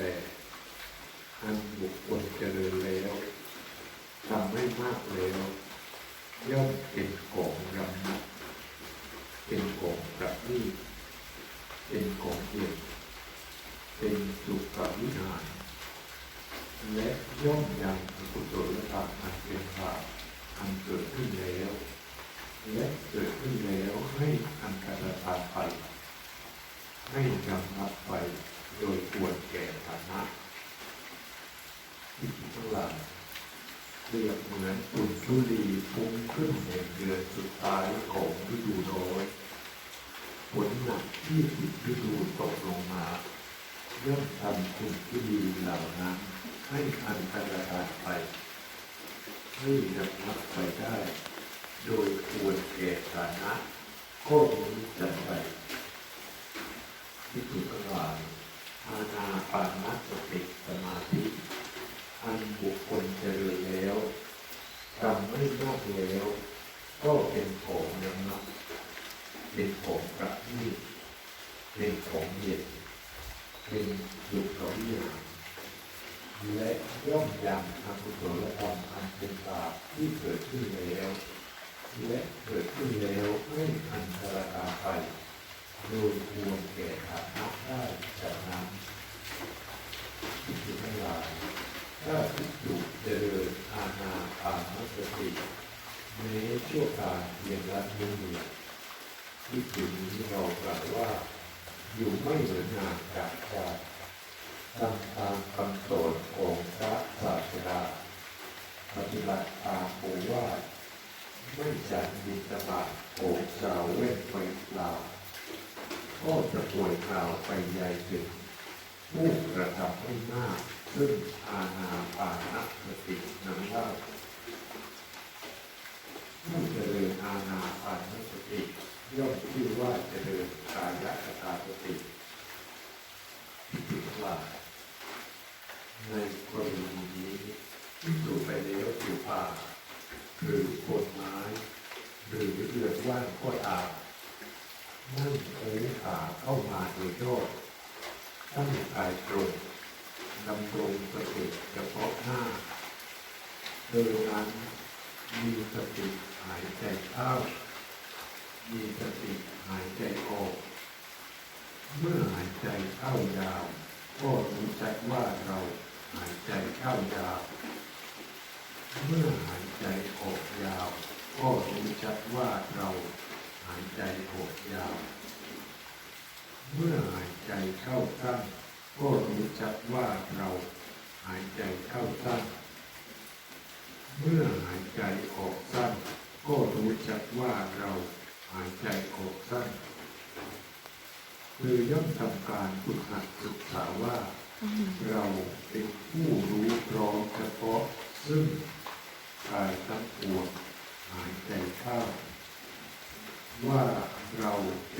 แลอันบุคคลเจริญแล้วทำไม่มากแล้ว ย่อมเป็นของรำนักเป็นของประณีเป็นของเย็นเป็นสุขวิหารและย่อมยังกุศลธรรมอันเป็นบาปอันเกิดขึ้นแล้ว และเกิดขึ้นแล้วให้อันตรธานไปให้ยำนับไปโดยควรแก่ฐานะ ที่ทั้งหลายเปรียบเหมือนฝุ่นทุลีฟุ้งขึ้นในเดือนสุดท้ายของฤดูร้อนฝนหนักที่ผิดฤดูตกลงมาย่มทำฝุ่นทุลีเหล่านั้น ให้อันตรธานไปให้ระงับไปได้ โดยควรแก่ฐานะก็นี้จัดไปที่ถูกทั้งหลายอาณาปานะสติสมาธิ อันบุคคลเจริญแล้วทำไม่มากแล้ว ก็เป็นของระงับเป็นของประณีตเป็นของเย็นเป็นสุดขวิหารและย่อมยังอกุศลธรรมอันเป็นบาปที่เกิดขึ้นแล้ว และเกิดขึ้นแล้วให้อันตรธาไปโดยควรแก่ฐานะได้จากนั้นที่สุดทั้งหลายถ้าพิจูเจริ อาณาปานสติแม้ชั่วการเพียงละนิ้วมือที่ถึงนี้เรากล่าวว่า อยู่ไม่เหมือนงานจากชาติตามตามคำสอนของพระศาสดาปฏิบัติตามโอวาทไม่จัดบิณฑบาตโผงสาวเว้นไปเปล่าก็จะป่วยกล่าวไปใหญ่ถึงผู้กระทำให้มาก ซึ่งอาณาปานสตินั้นเล่าผู้เจริญอาณาปานสติย่อมชื่อว่าเจริญกายคตาสติที่ว่าในกรณีนี้ที่ถูกไปแล้วอยู่ป่าหรือโคนไม้หรือเรือนว่างก็ตามนั่งเอ้ยขาเข้ามาโดยโยกตั้งกายตรง ดำรงสติเฉพาะหน้าโดยนั้นมีสติหายใจเข้า มีสติหายใจออก เมื่อหายใจเข้ายาวก็รู้จักว่าเราหายใจเข้ายาว เมื่อหายใจออกยาว ก็รู้จักว่าเราหายใจออกยาว เมื่อหายใจเข้าสั้น ก็รู้จักว่าเราหายใจเข้าสั้น เมื่อหายใจออกสั้น ก็รู้จักว่าเราหายใจออกสั้น คือย่อมทำการฝึกหัดศึกษาว่า เราเป็นผู้รู้พร้อมเฉพาะซึ่งกายทั้งปวงหายใจเข้าว่าเราเ